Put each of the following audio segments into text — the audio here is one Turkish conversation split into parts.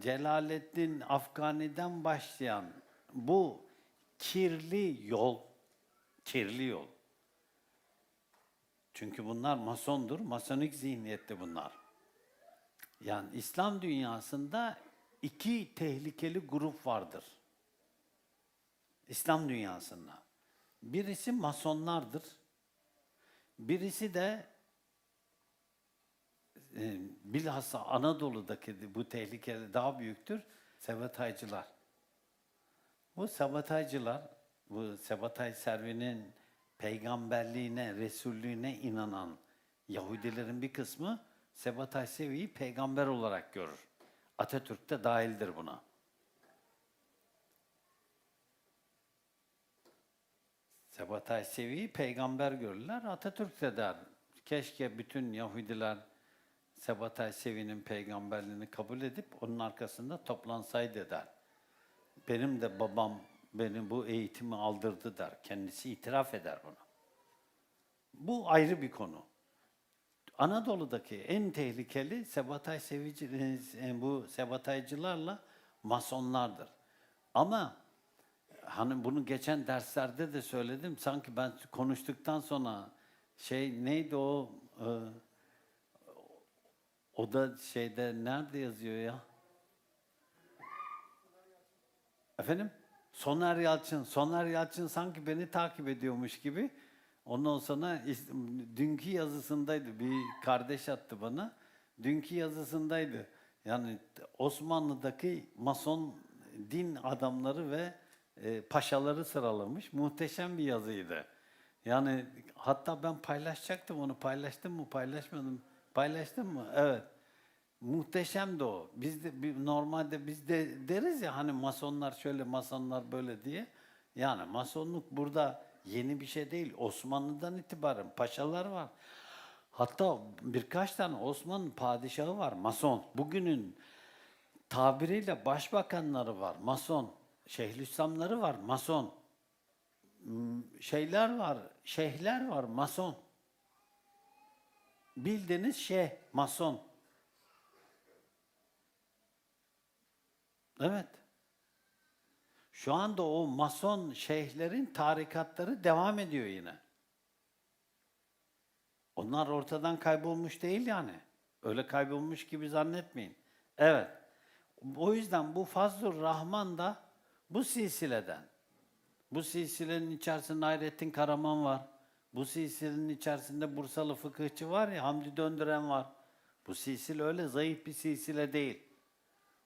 Celaleddin Afgani'den başlayan bu kirli yol, kirli yol. Çünkü bunlar masondur, masonik zihniyette bunlar. Yani İslam dünyasında iki tehlikeli grup vardır. İslam dünyasında. Birisi masonlardır. Birisi de e, bilhassa Anadolu'daki bu tehlike daha büyüktür. Sabotajcılar. Bu sabotajcılar, bu sabotaj servinin peygamberliğine, resullüğüne inanan Yahudilerin bir kısmı sabotaj seviyi peygamber olarak görür. Atatürk de dahildir buna. Sabotaj seviyi peygamber görürler. Atatürk de der. Keşke bütün Yahudiler Sabotaj sevinin peygamberliğini kabul edip onun arkasında toplansaydı der. Benim de babam beni bu eğitimi aldırdı der. Kendisi itiraf eder bunu. Bu ayrı bir konu. Anadolu'daki en tehlikeli sabotaj sevici, e, bu sabotajcılarla masonlardır. Ama hani bunu geçen derslerde de söyledim. Sanki ben konuştuktan sonra şey neydi o e, o da şeyde nerede yazıyor ya? Efendim? Soner Yalçın. Soner Yalçın sanki beni takip ediyormuş gibi. Ondan sonra dünkü yazısındaydı. Bir kardeş attı bana. Dünkü yazısındaydı. Yani Osmanlı'daki mason din adamları ve e, paşaları sıralamış. Muhteşem bir yazıydı. Yani hatta ben paylaşacaktım onu. Paylaştım mı? Paylaşmadım. Paylaştım mı? Evet. Muhteşem de o. Biz de normalde biz de deriz ya hani masonlar şöyle masonlar böyle diye. Yani masonluk burada yeni bir şey değil. Osmanlı'dan itibaren paşalar var. Hatta birkaç tane Osmanlı padişahı var mason. Bugünün tabiriyle başbakanları var mason. Şeyhülislamları var mason. Hmm, Şeyler var, şeyhler var mason. Bildiğiniz şey mason. Evet. Şu anda o mason şeyhlerin tarikatları devam ediyor yine. Onlar ortadan kaybolmuş değil yani. Öyle kaybolmuş gibi zannetmeyin. Evet. O yüzden bu Fazlur Rahman da bu silsileden. Bu silsilenin içerisinde Hayrettin Karaman var. Bu silsilenin içerisinde Bursalı fıkıhçı var ya Hamdi Döndüren var. Bu silsile öyle zayıf bir silsile değil.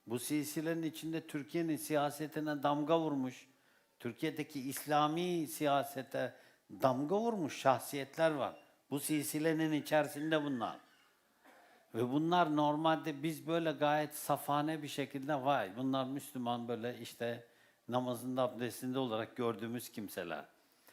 Bu silsilenin içinde Türkiye'nin siyasetine damga vurmuş, Türkiye'deki İslami siyasete damga vurmuş şahsiyetler var. Bu silsilenin içerisinde bunlar. Ve bunlar normalde biz böyle gayet safane bir şekilde vay bunlar Müslüman böyle işte namazında abdestinde olarak gördüğümüz kimseler.